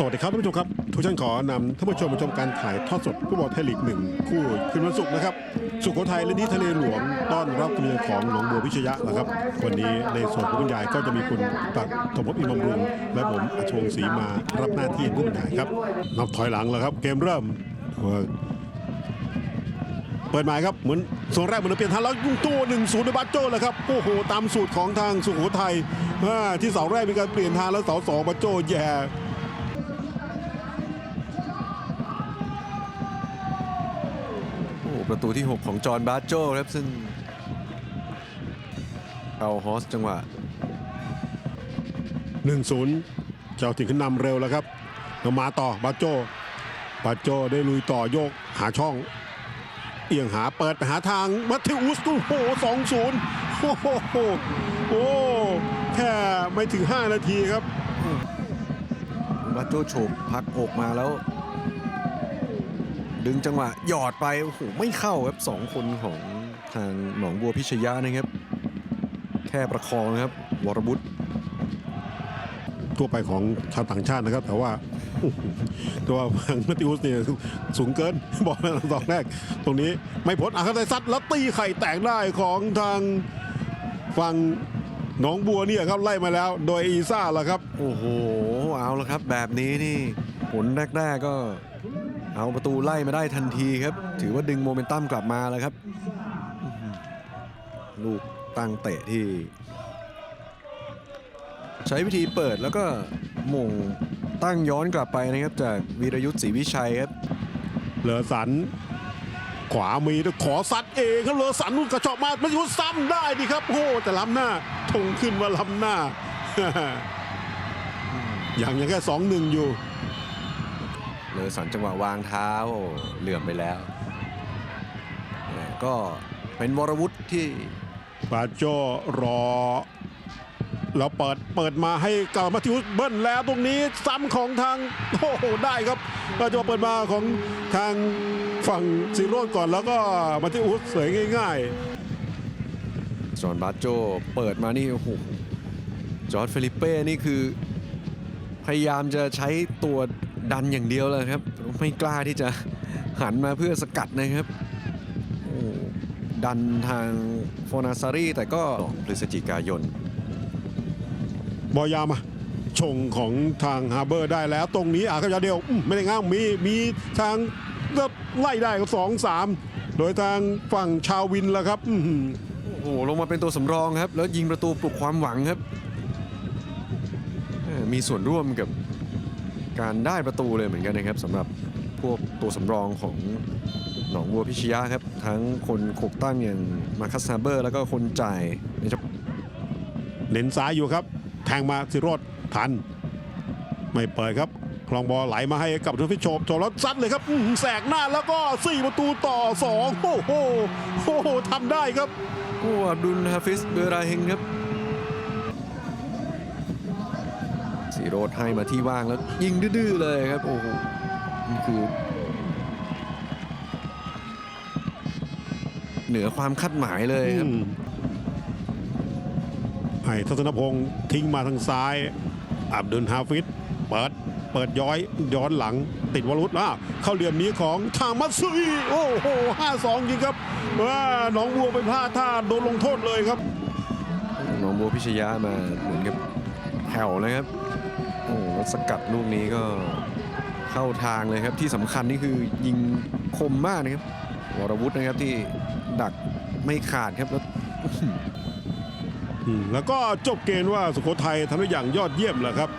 สวัสดีครับท่านผู้ชมครับ ทุกท่านขอนำท่านผู้ชมมาชมการถ่ายทอดสดฟุตบอลไทยลีกหนึ่งคู่คืนวันศุกร์นะครับ สุโขทัยและนิทะเลหลวงต้อนรับกำเนิดของหนองบัวพิชยะนะครับ วันนี้ในส่วนของคุณยายก็จะมีคุณตักสมภพอินบำรุง และผมอัชวงศรีมารับหน้าที่ผู้บรรยายครับ นับถอยหลังแล้วครับ เกมเริ่ม เปิดหมายครับเหมือนโซนแรกเหมือนเปลี่ยนทางแล้วยุ่งตัวหนึ่งศูนย์ในบัตโจ้เลยครับโอ้โหตามสูตรของทางสุโขทัยอ่าที่เสาแรกมีการเปลี่ยนทางแล้วเสาสองบัตโจ้แย่ ประตูที่ 6 ของจอห์นบาร์โจครับซึ่งเอาฮอสจังหวะ 1-0 เจ้าถิ่นขึ้นนำเร็วแล้วครับแล้วมาต่อบาโจบาโจได้ลุยต่อโยกหาช่อง เอียงหาเปิดไปหาทางมัตเทอุสโอ้โหสองศูนย์โอ้โหโอ้แค่ไม่ถึง 5 นาทีครับบาร์โจโฉบพักอกมาแล้ว ดึงจังหวะหยอดไปโอ้โหไม่เข้าครับสองคนของทางหนองบัวพิชยะนะครับ แค่ประคองนะครับวรบุตรทั่วไปของชาวต่างชาตินะครับ แต่ว่าตัวทางมัตติอุสเนี่ยสูงเกินบอกในตอนแรก ตรงนี้ไม่พ้นอาคาไตซัดแล้วตีไข่แตกได้ของทางฝั่งหนองบัวเนี่ยครับไล่มาแล้ว โดยอีซ่าล่ะครับ โอ้โหเอาละครับ แบบนี้นี่ผลแรก ๆก็ เอาประตูไล่มาได้ทันทีครับ ถือว่าดึงโมเมนตัมกลับมาแล้วครับ ลูกตั้งเตะที่ ใช้วิธีเปิดแล้วก็หม่งตั้งย้อนกลับไปนะครับ จากวีรยุทธ์ศรีวิชัยครับเหลือสันขวามีด้วยขอซัดเองครับเหลือสันนู่นกระชอกมาไม่รู้ซ้ำได้ดีครับโอ้แต่ล้ำหน้าทงขึ้นว่าล้ำหน้า อย่างยังแค่สองหนึ่งอยู่ เลอสันจังหวะวางเท้าเหลื่อมไปแล้วแต่ก็เป็นวรวุฒิที่ปาโจรอแล้วเปิดเปิดมาให้กับมาทิอุสเบิ้ลแล้วตรงนี้ซ้ำของทางโอ้โหได้ครับปาโจเปิดมาของทางฝั่งซิโรดก่อนแล้วก็มาทิอุสเสยง่ายจอห์นบาร์โจเปิดมานี่โอ้โหจอร์ดเฟลิปเป้นี่คือ พยายามจะใช้ตัวดันอย่างเดียวเลยครับ ไม่กล้าที่จะหันมาเพื่อสกัดนะครับโอ้ดันทางโฟนาซารีแต่ก็พฤศจิกายนๆบอยามาชงของทางฮาร์เบอร์ได้แล้วตรงนี้อาคาเดียวอืมไม่ได้ง้างมีมีทางไล่ได้ก็สองสามโดยทางฝั่งชาววินแล้วครับอื้อหือโอ้โหลงมาเป็นตัวสำรองครับ แล้วยิงประตูปลุกความหวังครับเอ่อ มีส่วนร่วมกับการได้ประตูเลยเหมือนกันนะครับสำหรับพวกตัวสำรองของหนองบัวพิชยะครับ ทั้งคนขกตั้งอย่างมาคัสซาเบอร์ แล้วก็คนจ่ายในเฉพาะเน้นซ้ายอยู่ครับ แทงมาซิโรดทัน ไม่เปิดครับคลองบอลไหลมาให้กับทุพิชโชบโชบแล้วซัดเลยครับแสกหน้าแล้วก็ 4 ประตูต่อ 2 โอ้โหโอ้โหทำได้ครับโอ้อับดุลฮาฟิสเบราเฮงครับ โรดให้มาที่ว่างแล้วยิงดื้อเลยครับโอ้โหนี่คือ เหนือความคาดหมายเลยครับให้ทัศนพงศ์ทิ้งมาทางซ้าย อับดุลฮาฟิดเปิดเปิดย้อยย้อนหลังติดวรุษอะเข้าเหลี่ยมนี้ของทางมัตซุยโอ้โหห้าสองจริงครับว่าหนองบัวไปพลาดท่าโดนลงโทษเลยครับน้องโบวพิชยามาเหมือนกับแผ่วนะครับ โอ้โหสกัดลูกนี้ก็เข้าทางเลยครับที่สำคัญนี่คือยิงคมมากนะครับวรวุฒินะครับที่ดักไม่ขาดครับแล้วแล้วก็จบเกมว่าสุโขทัยทำได้อย่างยอดเยี่ยมแหละครับ